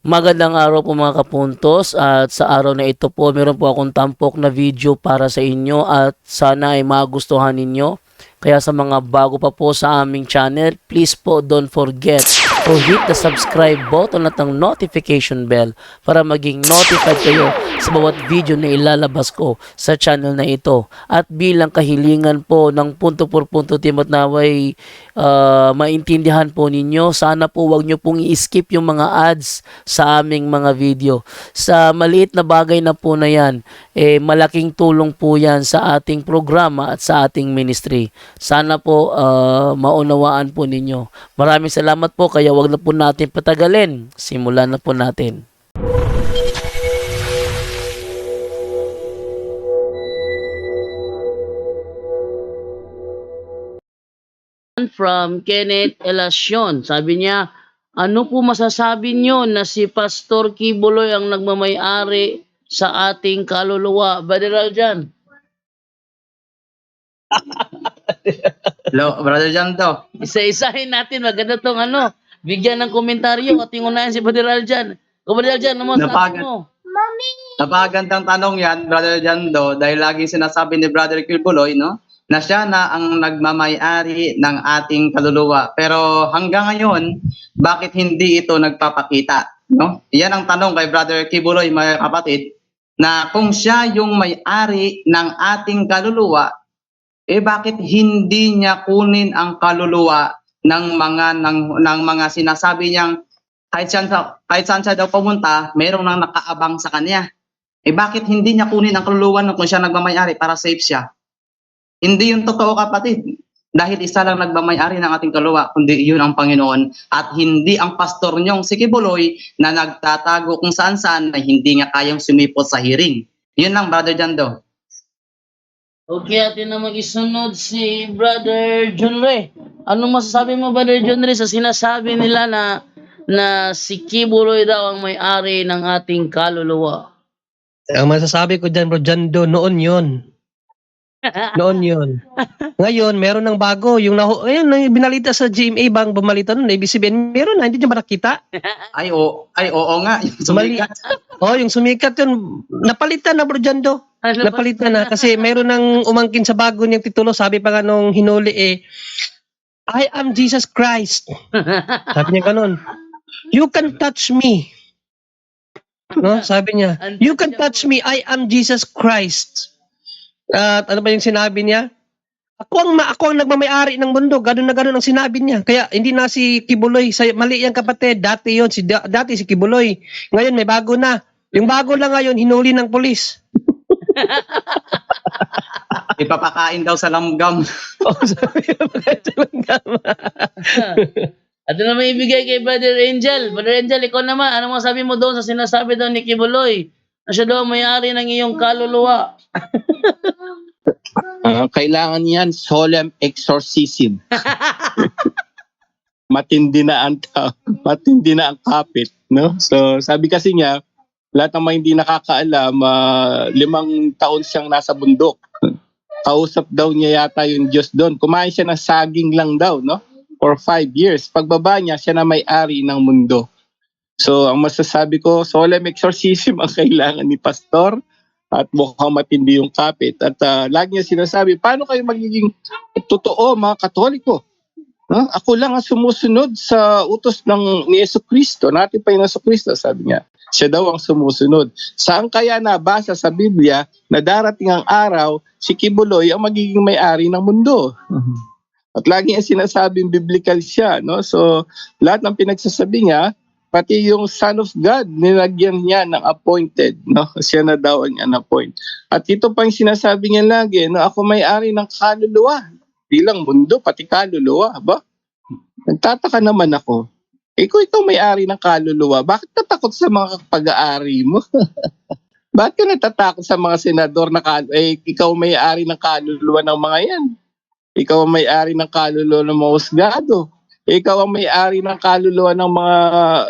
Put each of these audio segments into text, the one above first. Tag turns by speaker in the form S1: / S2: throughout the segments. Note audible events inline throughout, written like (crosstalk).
S1: Magandang araw po mga kapuntos at sa araw na ito po meron po akong tampok na video para sa inyo at sana ay magustuhan ninyo. Kaya sa mga bago pa po sa aming channel, please po don't forget to hit the subscribe button at ang notification bell para maging notified kayo sa bawat video na ilalabas ko sa channel na ito. At bilang kahilingan po ng punto por punto team at naway ah, maintindihan po ninyo, sana po wag nyo pong i-skip yung mga ads sa aming mga video. Sa maliit na bagay na po na yan, eh, malaking tulong po yan sa ating programa at sa ating ministry. Sana po ah, maunawaan po ninyo. Maraming salamat po kaya wag na po natin patagalin. Simulan na po natin. From Kenneth Elacion. Sabi niya, ano po masasabi niyo na si Pastor Kibuloy ang nagmamayari sa ating kaluluwa? Brother Aljan.
S2: Hello, Brother John to.
S1: Isa-isahin natin. Maganda tong ano. Bigyan ng komentaryo at yung unahin si Brother Aljan. O Brother Aljan, ano mo sabi
S2: Napagod.
S1: mo?
S2: Napakagandang tanong yan, Brother John do, dahil laging sinasabi ni Brother Kilbuloy, no, na siya na ang nagmamayari ng ating kaluluwa. Pero hanggang ngayon, bakit hindi ito nagpapakita? No? Yan ang tanong kay Brother Kibuloy, mga kapatid, na kung siya yung may-ari ng ating kaluluwa, eh bakit hindi niya kunin ang kaluluwa ng mga ng, ng mga sinasabi niyang kahit saan, sa- kahit saan siya daw pumunta, mayroong nang nakaabang sa kanya. Eh bakit hindi niya kunin ang kaluluwa kung siya nagmamayari para safe siya? Hindi yun totoo kapatid. Dahil isa lang nagmamayari ng ating kaluluwa, kundi yun ang Panginoon. At hindi ang pastor niyong si Kibuloy na nagtatago kung saan saan na hindi niya kayang sumipot sa hearing. Yun lang, Brother Jando.
S1: Okay, atin na mag-isunod si Brother John Ray. Ano masasabi mo, Brother John Ray, sa sinasabi nila na na si Kibuloy daw ang may-ari ng ating kaluluwa?
S3: Ang masasabi ko dyan, bro, Jando, noon yon Noon yon Ngayon, meron ng bago. Yung naho, ayun, yung binalita sa GMA bang bumalita nun, ibig sabihin, meron na, hindi niya ba nakita?
S2: Ay, o, ay oo nga. Yung sumikat.
S3: Oh, yung sumikat yun, napalitan na, bro, Jando.
S1: Ano
S3: Napalitan na, kasi meron ng umangkin sa bago niyang titulo, sabi pa nga nung hinuli eh, I am Jesus Christ. (laughs) Sabi niya ganun. You can touch me. No, sabi niya. You can touch me. I am Jesus Christ. At ano ba yung sinabi niya? Ako ang ma- ako ang nagmamayari ng mundo. Ganun na ganun ang sinabi niya. Kaya hindi na si Kibuloy, sa mali yan kapatid. Dati yon si da- dati si Kibuloy. Ngayon may bago na. Yung bago lang ngayon hinuli ng pulis. (laughs)
S2: Ipapakain daw sa lamgam. (laughs)
S3: Oh, sabi "Bakit walang gama?"
S1: At ano naman ibigay kay Brother Angel? Brother Angel, ikaw naman, ano masabi mo doon sa sinasabi daw ni Kibuloy? Na siya daw may-ari ng iyong kaluluwa.
S4: Ah, kailangan yan solemn exorcism. (laughs) matindi na ang ta- matindi na ang kapit, no? So, sabi kasi niya, lahat ng mga hindi nakakaalam, ah, limang taon siyang nasa bundok. Kausap daw niya yata yung Diyos doon. Kumain siya ng saging lang daw, no? For five years. Pagbaba niya, siya na may-ari ng mundo. So, ang masasabi ko, solemn exorcism ang kailangan ni Pastor at mukhang matindi yung kapit. At ah, lagi niya sinasabi, paano kayo magiging totoo mga katoliko? No? Ako lang ang sumusunod sa utos ng ni Yeso Kristo, natin pa yung Yeso Kristo, sabi niya. Siya daw ang sumusunod. Saan kaya nabasa sa Biblia na darating ang araw, si Kibuloy ang magiging may-ari ng mundo? At lagi niya sinasabing biblical siya. No? So, lahat ng pinagsasabi niya, pati yung Son of God, nilagyan niya ng appointed. No? (laughs) Siya na daw ang appoint. At ito pa yung sinasabi niya lagi, na ako may-ari ng kaluluwa. Bilang mundo, pati kaluluwa. Ba? Nagtataka naman ako. Eh ikaw may-ari ng kaluluwa, bakit natakot sa mga pag-aari mo? (laughs) bakit ka natatakot sa mga senador na kal- eh, ikaw may-ari ng kaluluwa ng mga yan? Ikaw may-ari ng kaluluwa ng mga husgado. Ikaw ang may-ari ng kaluluwa ng mga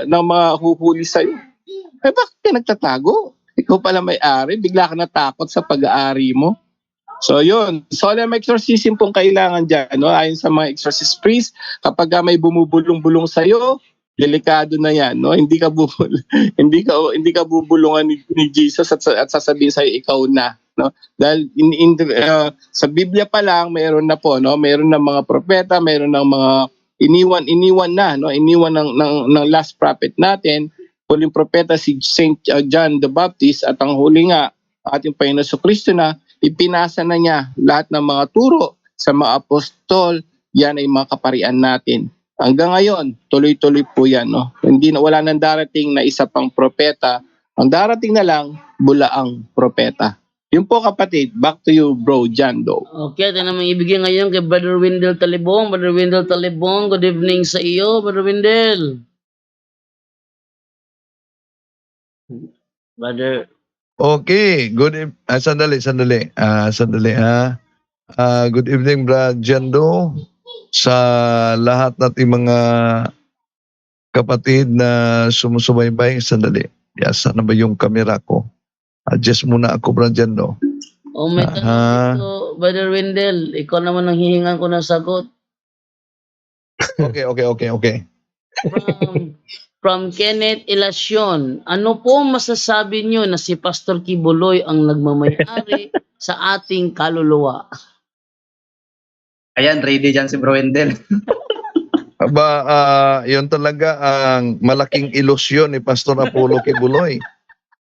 S4: ng mga huhuli sa iyo. Eh bakit ka nagtatago? Ikaw pala may-ari, bigla ka natakot sa pag-aari mo. So yun, solemn exorcism pong kailangan dyan. No? Ayon sa mga exorcist priest, kapag may bumubulong-bulong sa'yo, delikado na 'yan, no? Hindi ka bubul (laughs) hindi ka hindi ka bubulungan ni, ni Jesus at, sa- at sasabihin sa ikaw na, no? Dahil in, in uh, sa Biblia pa lang mayroon na po, no? Mayroon ng mga propeta, mayroon ng mga iniwan iniwan na, no? Iniwan ng ng, ng last prophet natin, huling propeta si Saint uh, John the Baptist at ang huli nga ating Panginoon sa Kristo na ipinasa na niya lahat ng mga turo sa mga apostol, yan ay mga kaparian natin. Hanggang ngayon, tuloy-tuloy po yan. No? Hindi na, wala nang darating na isa pang propeta. Ang darating na lang, bulaang propeta. Yun po kapatid, back to you bro, John Doe.
S1: Okay, ito naman ibigay ngayon kay Brother Wendell Talibong. Brother Wendell Talibong, good evening sa iyo, Brother Wendell. Brother,
S5: Okay, good eve- ah, sandali, sandali. Ah, sandali ha. Ah, good evening, Brad Jando. Sa lahat nating mga kapatid na sumusubaybay, sandali. Yes, sana ba yung camera ko? Adjust muna ako, Brad Jando.
S1: oh may tanong
S5: Ah.
S1: dito, Brother Wendell. Ikaw naman ang hihingan ko ng sagot.
S5: Okay, okay, okay, okay.
S1: From, from Kenneth Ilacion, ano po masasabi niyo na si Pastor Kibuloy ang nagmamayari (laughs) sa ating kaluluwa?
S2: Ayan, ready dyan si Bro Wendell. (laughs)
S5: Aba, ah, yun talaga ang malaking ilusyon ni Pastor Apollo Kibuloy.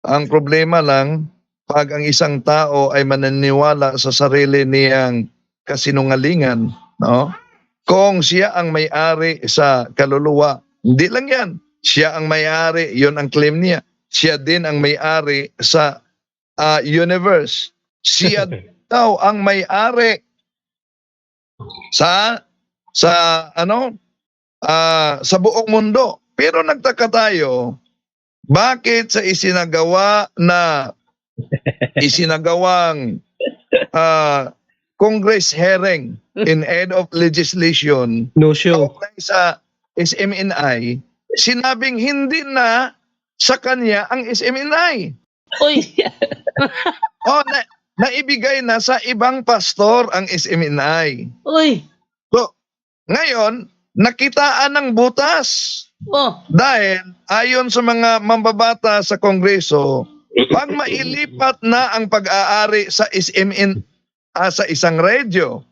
S5: Ang problema lang, pag ang isang tao ay mananiwala sa sarili niyang kasinungalingan, no? Kung siya ang may-ari sa kaluluwa, hindi lang yan. Siya ang may-ari, yun ang claim niya. Siya din ang may-ari sa ah, universe. Siya (laughs) daw ang may-ari sa sa ano ah, sa buong mundo. Pero nagtaka tayo, bakit sa isinagawa na isinagawang ah, Congress hearing in aid of legislation
S3: No show.
S5: sa SMNI, sinabing hindi na sa kanya ang SMNI.
S1: Uy, (laughs)
S5: Oh, na, naibigay na sa ibang pastor ang SMNI.
S1: uy,
S5: Ngayon, nakitaan ng butas.
S1: Oh,
S5: Dahil ayon sa mga mambabata sa Kongreso, pag mailipat na ang pag-aari sa SMN ah, sa isang radyo,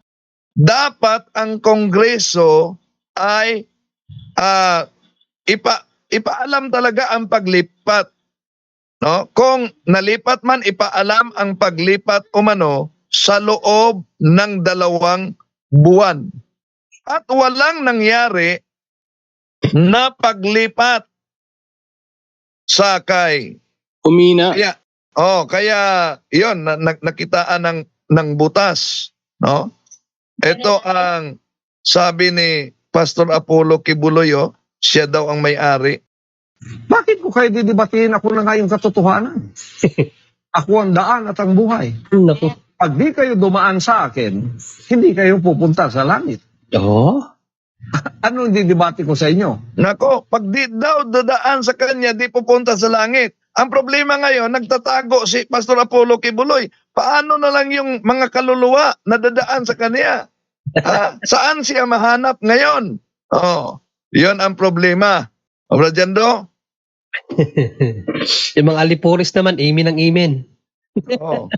S5: dapat ang Kongreso ay ah, ipa, ipaalam talaga ang paglipat. No? Kung nalipat man, ipaalam ang paglipat umano sa loob ng dalawang buwan. At walang nangyari na paglipat sa kay.
S4: Humina.
S5: Kaya, oh, kaya 'yon na, na- nakitaan ng ng butas, no? Ito ang sabi ni Pastor Apollo Kibuloyo, siya daw ang may-ari.
S6: Bakit ko kayo didibatiin ako na nga yung katotohanan? (laughs) ako ang daan at ang buhay.
S3: Naku.
S6: Pag di kayo dumaan sa akin, hindi kayo pupunta sa langit.
S3: Oh. (laughs)
S6: Ano yung didibati ko sa inyo?
S5: Nako, pag di daw dadaan sa kanya, di pupunta sa langit. Ang problema ngayon, nagtatago si Pastor Apollo Kibuloy. Paano na lang yung mga kaluluwa na dadaan sa kanya? Ah, (laughs) saan siya mahanap ngayon? Oh, 'yon ang problema. Obra Jando? (laughs)
S3: yung mga alipuris naman, amen ang amen.
S5: Oh.